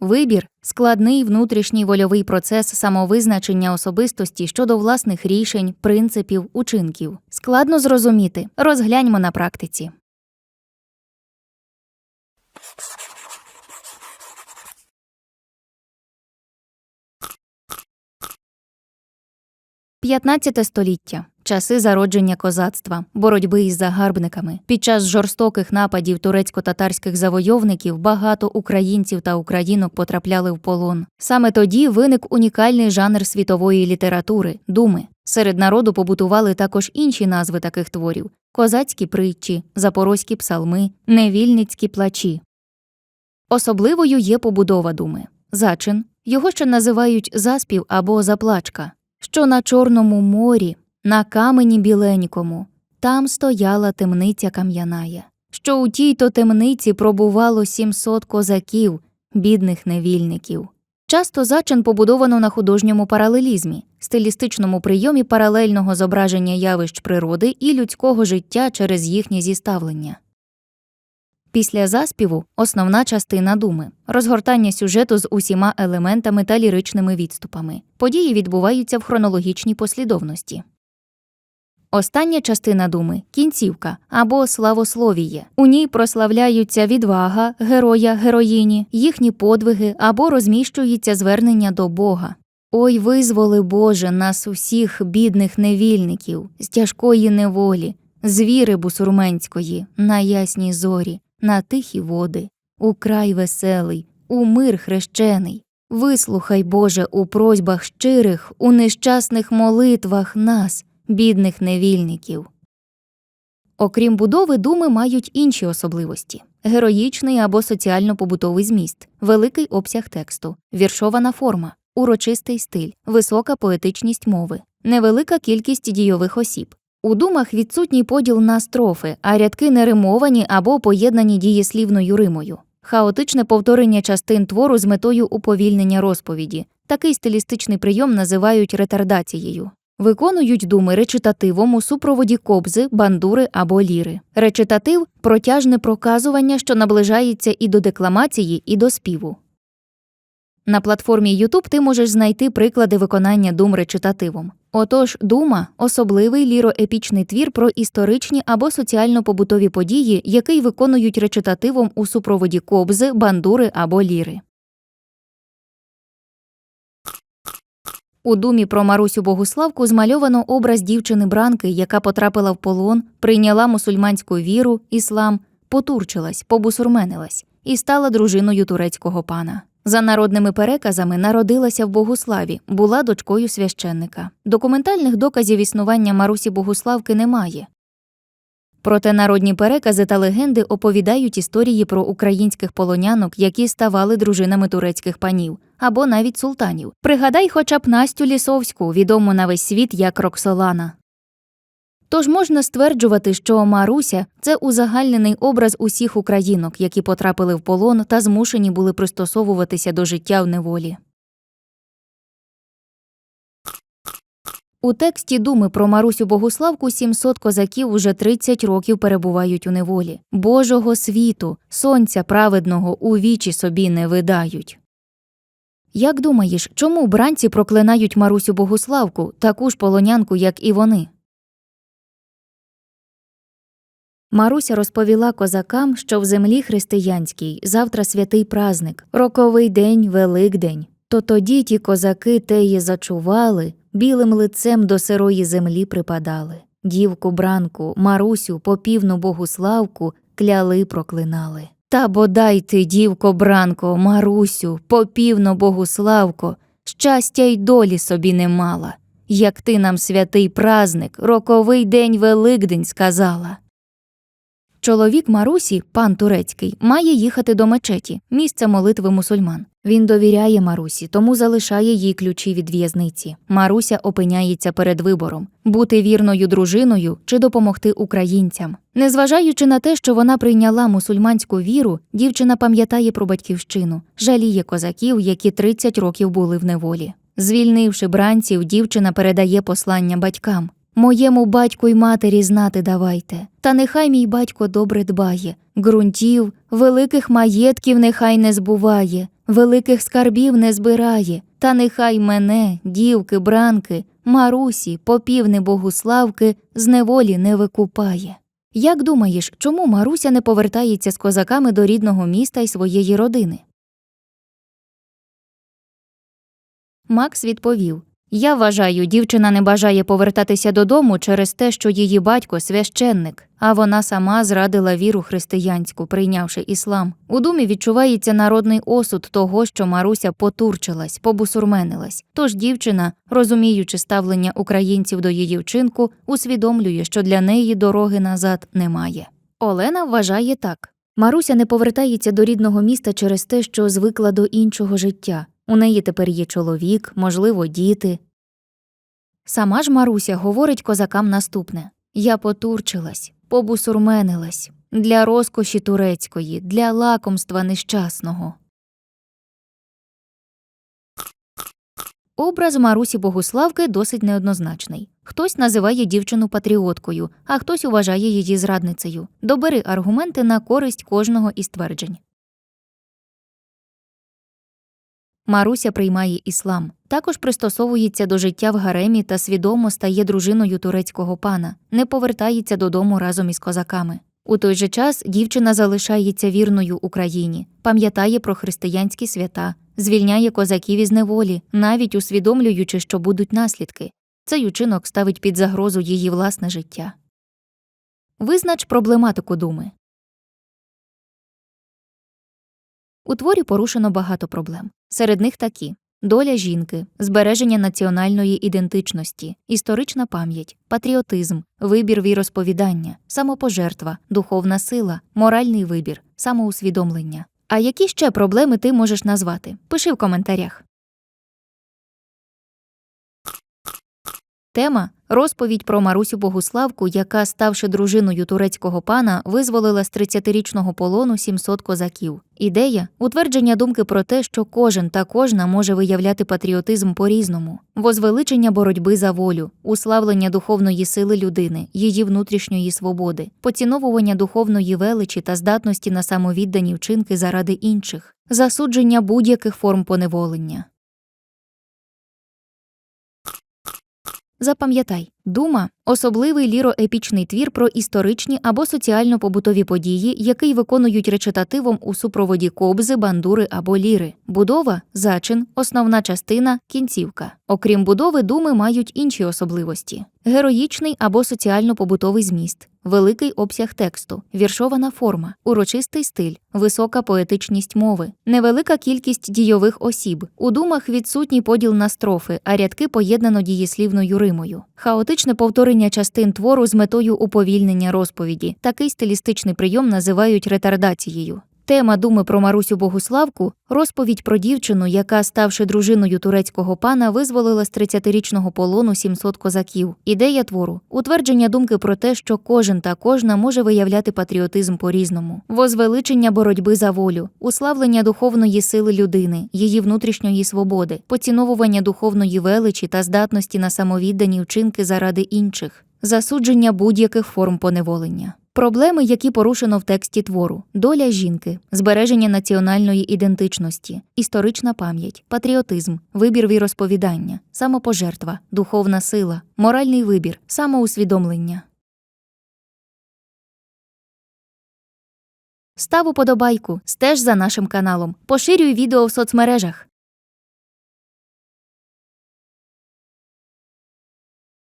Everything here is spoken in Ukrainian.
Вибір складний внутрішній вольовий процес самовизначення особистості щодо власних рішень, принципів, учинків. Складно зрозуміти. Розгляньмо на практиці. П'ятнадцяте століття. Часи зародження козацтва, боротьби із загарбниками. Під час жорстоких нападів турецько-татарських завойовників багато українців та українок потрапляли в полон. Саме тоді виник унікальний жанр світової літератури думи. Серед народу побутували також інші назви таких творів: козацькі притчі, запорозькі псалми, невільницькі плачі. Особливою є побудова думи. Зачин його ще називають заспів або заплачка, що на Чорному морі, на камені біленькому, там стояла темниця кам'яная, що у тій то темниці пробувало сімсот козаків, бідних невільників. Часто зачин побудовано на художньому паралелізмі, стилістичному прийомі паралельного зображення явищ природи і людського життя через їхнє зіставлення. Після заспіву основна частина думи розгортання сюжету з усіма елементами та ліричними відступами. Події відбуваються в хронологічній послідовності. Остання частина думи кінцівка або славословіє. У ній прославляються відвага героя героїні, їхні подвиги або розміщується звернення до Бога. Ой, визволи Боже нас усіх бідних невільників з тяжкої неволі, з віри бусурменської, на ясній зорі, на тихі води, у край веселий, у мир хрещений. Вислухай, Боже, у просьбах щирих, у нещасних молитвах нас, бідних невільників. Окрім будови, думи мають інші особливості героїчний або соціально-побутовий зміст, великий обсяг тексту, віршована форма, урочистий стиль, висока поетичність мови, невелика кількість дійових осіб. У думах відсутній поділ на строфи, а рядки не римовані або поєднані дієслівною римою, хаотичне повторення частин твору з метою уповільнення розповіді. Такий стилістичний прийом називають ретардацією. Виконують думи речитативом у супроводі кобзи, бандури або ліри. Речитатив протяжне проказування, що наближається і до декламації, і до співу. На платформі YouTube ти можеш знайти приклади виконання дум речитативом. Отож, дума особливий ліроепічний твір про історичні або соціально-побутові події, який виконують речитативом у супроводі кобзи, бандури або ліри. У думі про Марусю Богуславку змальовано образ дівчини Бранки, яка потрапила в полон, прийняла мусульманську віру, іслам, потурчилась, побусурменилась і стала дружиною турецького пана. За народними переказами народилася в Богуславі, була дочкою священника. Документальних доказів існування Марусі Богуславки немає. Проте народні перекази та легенди оповідають історії про українських полонянок, які ставали дружинами турецьких панів або навіть султанів. Пригадай хоча б Настю Лісовську, відому на весь світ як Роксолана. Тож можна стверджувати, що Маруся це узагальнений образ усіх українок, які потрапили в полон та змушені були пристосовуватися до життя в неволі. У тексті думи про Марусю Богуславку 700 козаків уже 30 років перебувають у неволі. Божого світу, сонця праведного у вічі собі не видають. Як думаєш, чому бранці проклинають Марусю Богуславку, таку ж полонянку, як і вони? Маруся розповіла козакам, що в землі християнській завтра святий праздник, роковий день, Великдень. То тоді ті козаки теї зачували, білим лицем до сирої землі припадали. Дівку бранку, Марусю, попівну богуславку кляли проклинали. Та бодай ти, дівко бранко, Марусю, попівно богуславко, щастя й долі собі не мала, як ти нам святий празник, роковий день Великдень сказала. Чоловік Марусі, пан турецький, має їхати до мечеті, місце молитви мусульман. Він довіряє Марусі, тому залишає їй ключі від в'язниці. Маруся опиняється перед вибором бути вірною дружиною чи допомогти українцям. Незважаючи на те, що вона прийняла мусульманську віру, дівчина пам'ятає про батьківщину, жаліє козаків, які 30 років були в неволі. Звільнивши бранців, дівчина передає послання батькам. Моєму батьку й матері знати давайте. Та нехай мій батько добре дбає. Ґрунтів, великих маєтків нехай не збуває, великих скарбів не збирає. Та нехай мене, дівки, бранки, Марусі, попівни Богуславки, з неволі не викупає. Як думаєш, чому Маруся не повертається з козаками до рідного міста й своєї родини? Макс відповів Я вважаю, дівчина не бажає повертатися додому через те, що її батько священник, а вона сама зрадила віру християнську, прийнявши іслам. У думі відчувається народний осуд того, що Маруся потурчилась, побусурменилась. Тож дівчина, розуміючи ставлення українців до її вчинку, усвідомлює, що для неї дороги назад немає. Олена вважає так. Маруся не повертається до рідного міста через те, що звикла до іншого життя. У неї тепер є чоловік, можливо, діти. Сама ж Маруся говорить козакам наступне Я потурчилась, побусурменилась для розкоші турецької, для лакомства нещасного. Образ Марусі Богуславки досить неоднозначний. Хтось називає дівчину патріоткою, а хтось вважає її зрадницею. Добери аргументи на користь кожного із тверджень. Маруся приймає іслам, також пристосовується до життя в гаремі та свідомо стає дружиною турецького пана, не повертається додому разом із козаками. У той же час дівчина залишається вірною Україні, пам'ятає про християнські свята, звільняє козаків із неволі, навіть усвідомлюючи, що будуть наслідки. Цей учинок ставить під загрозу її власне життя. Визнач проблематику думи. У творі порушено багато проблем. Серед них такі доля жінки, збереження національної ідентичності, історична пам'ять, патріотизм, вибір віросповідання, самопожертва, духовна сила, моральний вибір, самоусвідомлення. А які ще проблеми ти можеш назвати? Пиши в коментарях. Тема розповідь про Марусю Богуславку, яка, ставши дружиною турецького пана, визволила з 30-річного полону 700 козаків. Ідея утвердження думки про те, що кожен та кожна може виявляти патріотизм по-різному, возвеличення боротьби за волю, уславлення духовної сили людини, її внутрішньої свободи, поціновування духовної величі та здатності на самовіддані вчинки заради інших, засудження будь-яких форм поневолення. Запам'ятай, дума особливий ліроепічний твір про історичні або соціально-побутові події, який виконують речитативом у супроводі кобзи, бандури або ліри. Будова зачин, основна частина, кінцівка. Окрім будови, думи мають інші особливості: героїчний або соціально-побутовий зміст, великий обсяг тексту, віршована форма, урочистий стиль, висока поетичність мови, невелика кількість дійових осіб. У думах відсутній поділ на строфи, а рядки поєднано дієслівною римою. Хаотичне повторення частин твору з метою уповільнення розповіді. Такий стилістичний прийом називають ретардацією. Тема думи про Марусю Богуславку розповідь про дівчину, яка, ставши дружиною турецького пана, визволила з 30-річного полону 700 козаків. Ідея твору утвердження думки про те, що кожен та кожна може виявляти патріотизм по-різному, возвеличення боротьби за волю, уславлення духовної сили людини, її внутрішньої свободи, поціновування духовної величі та здатності на самовіддані вчинки заради інших, засудження будь-яких форм поневолення. Проблеми, які порушено в тексті твору: доля жінки, збереження національної ідентичності, історична пам'ять, патріотизм, вибір віросповідання, самопожертва, духовна сила, моральний вибір, самоусвідомлення. Став уподобайку, стеж за нашим каналом, поширюй відео в соцмережах.